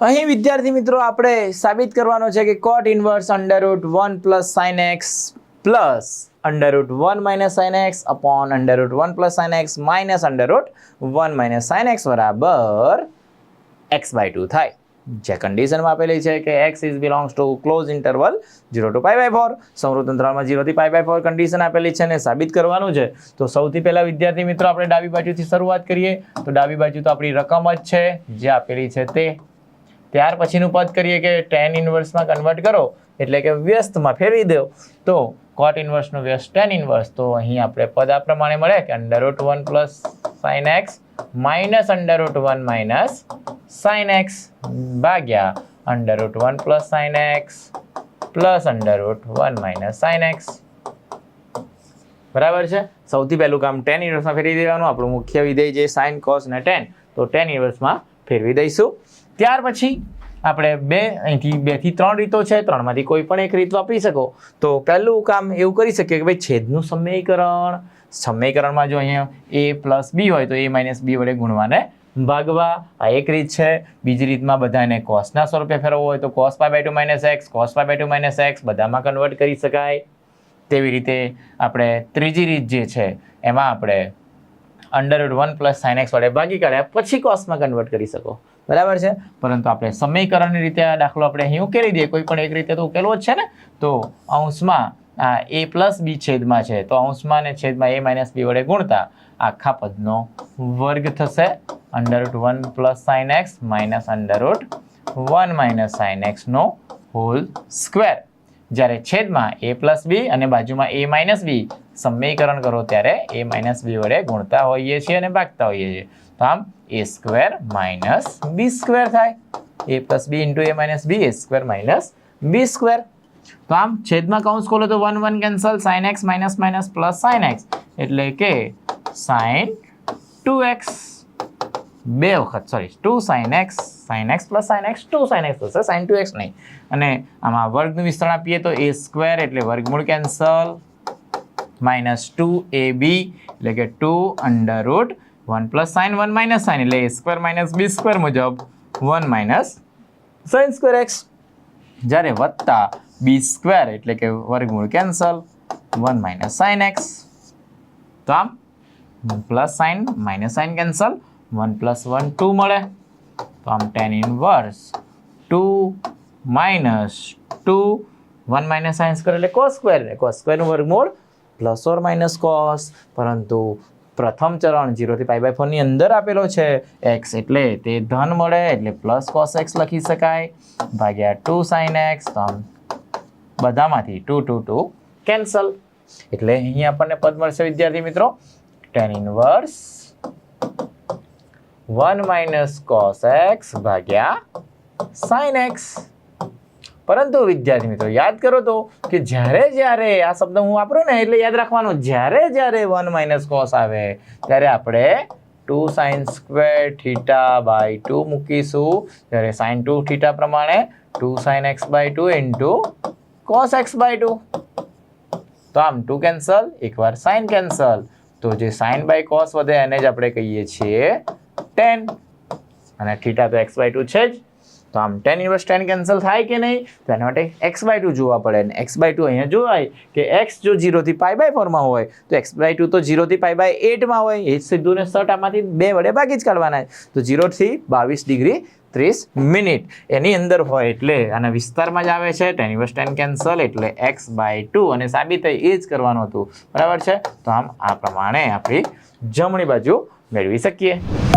અહીં વિદ્યાર્થી મિત્રો આપણે સાબિત કરવાનો છે કે cot inverse under root one plus sine x plus under root one minus sine x upon under root one plus sine x minus under root one minus sine x બરાબર x by two થાય. જે કન્ડિશનમાં આપેલી છે કે x is belongs to close interval zero to pi by four સમૃદ્ધ અંતરાલમાં ઝીરોથી પાઈ બાય ફોર કન્ડિશન આપેલી છે અને સાબિત કરવાનું છે. તો સૌથી પહેલા વિદ્યાર્થી મિત્રો આપણે ડાબી બાજુથી શરૂઆત કરીએ. તો ડાબી બાજુ તો આપણી રકમ જ છે. જે આપેલી છે તે ત્યાર પછીનું પદ કરીએ કે ટેન ઇન્વર્સમાં કન્વર્ટ કરો, એટલે કે વ્યસ્તમાં ફેરવી દો. તો કોટ ઇન્વર્સનું વ્યસ્ત ટેન ઇન્વર્સ તો અહીં આપણે પદ આ પ્રમાણે મળે કે under root one plus sine x minus under root one minus sine x ભાગ્યા under root one plus sine x plus under root one minus sine x બરાબર છે? સૌથી પહેલું કામ ટેન ઇન્વર્સમાં ફેરવી દેવાનું. આપણું મુખ્ય વિધેય જે સાઇન કોસ ને ટેન તો ટેન ઇન્વર્સમાં ફેરવી દઈશું. ત્યાર પછી આપણે બે, અહીંથી બેથી ત્રણ રીતો છે, ત્રણમાંથી કોઈ પણ એક રીત વાપરી શકો. તો પહેલું કામ એવું કરી શકીએ કે ભાઈ છેદનું સમીકરણ, સમીકરણમાં જો અહીંયા એ પ્લસ બી હોય તો એ માઇનસ બી વડે ગુણવાને ભાગવા. આ એક રીત છે. બીજી રીતમાં બધાને કોસના સ્વરૂપે ફેરવવું હોય તો cos pi by two minus x cos pi by two minus x બધામાં કન્વર્ટ કરી શકાય. તેવી રીતે આપણે ત્રીજી રીત જે છે, એમાં આપણે under one plus sine x વડે ભાગી કાઢ્યા. પછી કોસમાં કન્વર્ટ કરી શકો. બરાબર છે? પરંતુ આપણે સમીકરણની રીતે આ દાખલો આપણે અહીં ઉકેલી દઈએ. કોઈ પણ એક રીતે તો ઉકેલવો જ છે ને? તો અંશમાં આ એ પ્લસ બી છેદમાં છે. તો અંશમાં અને છેદમાં એ માઇનસ બી વડે ગુણતા આખા પદનો વર્ગ થશે. Under root one plus sine x minus under root one minus sine એક્સનો whole square જ્યારે છેદમાં એ પ્લસ બી અને બાજુમાં એ માઇનસ બી સમીકરણ કરો ત્યારે એ માઇનસ બી વડે ગુણતા હોઈએ છીએ અને ભાગતા હોઈએ છીએ. તો આમ a square minus b square થાય. A plus b into a minus b a square minus b square તો આમ છેદમાં કૌંસ ખોલો તો one one cancel sine x minus minus plus sine x એટલે કે સાઇન ટુ એક્સ બે વખત sorry two sine x sine x plus sine x two sine x થશે સાઇન ટુ એક્સ નહીં. અને આમાં વર્ગનું વિસ્તરણ આપીએ તો એ સ્ક્વેર એટલે વર્ગમૂળ cancel minus two a b એટલે કે two under root one plus sine one minus sine એટલે a square minus b square મુજબ one minus sine square x જ્યારે વત્તા બી સ્ક્વેર એટલે કે વર્ગમૂળ cancel one minus sine x તો આમ plus sine minus sine cancel one plus one two મળે. તો આમ tan inverse two minus two one minus sine square એટલે કોસ સ્ક્વેર કોસ સ્ક્વેરનું વર્ગમૂળ પ્લસ ઓર માઇનસ કોસ પરંતુ પ્રથમ ચરણ જીરોથી પાઈ બાય ફોરની અંદર આપેલો છે એક્સ એટલે તે ધન મળે એટલે પ્લસ કોસ એક્સ લખી શકાય, ભાગ્યા ટુ સાઇન એક્સ બધામાંથી ટુ ટુ ટુ કેન્સલ એટલે અહીં આપણને પદ મળશે, વિદ્યાર્થી મિત્રો tan inverse one minus cos x ભાગ્યા સાઇન એક્સ પરંતુ વિદ્યાર્થી મિત્રો, યાદ કરો તો કે જ્યારે જ્યારે, આ શબ્દ હું વાપરું ને એટલે યાદ રાખવાનું, જ્યારે જ્યારે વન માઇનસ કોસ આવે, ત્યારે આપણે two sine square theta by two મૂકીશું. જ્યારે સાઇન ટુ થીટા પ્રમાણે two sine x by two into cos x by two તો આમ ટુ કેન્સલ એકવાર સાઇન કેન્સલ તો જે સાઇન બાય કોસ વધે એને જ આપણે કહીએ છીએ ટેન અને થીટા તો એક્સ બાય ટુ છે જ. તો આમ ટેન ઇન્વર્સ ટેન કેન્સલ થાય કે નહીં? તો એના માટે એક્સ બાય ટુ જોવા પડે. અને એક્સ બાય ટુ અહીંયા જોવાય કે એક્સ જો ઝીરોથી પાઈ બાય ફોરમાં હોય, તો એક્સ બાય ટુ તો ઝીરોથી પાય બાય એટમાં હોય. એ સીધું ને સટ આમાંથી બે વડે ભાગી જ કાઢવાના તો ઝીરોથી બાવીસ ડિગ્રી ત્રીસ મિનિટ એની અંદર હોય એટલે આના વિસ્તારમાં જ આવે છે ટેન ઇન્વર્સ ટેન કેન્સલ એટલે એક્સ બાય ટુ અને સાબિત એ જ કરવાનું હતું. બરાબર છે? તો આમ આ પ્રમાણે આપણી જમણી બાજુ મેળવી શકીએ.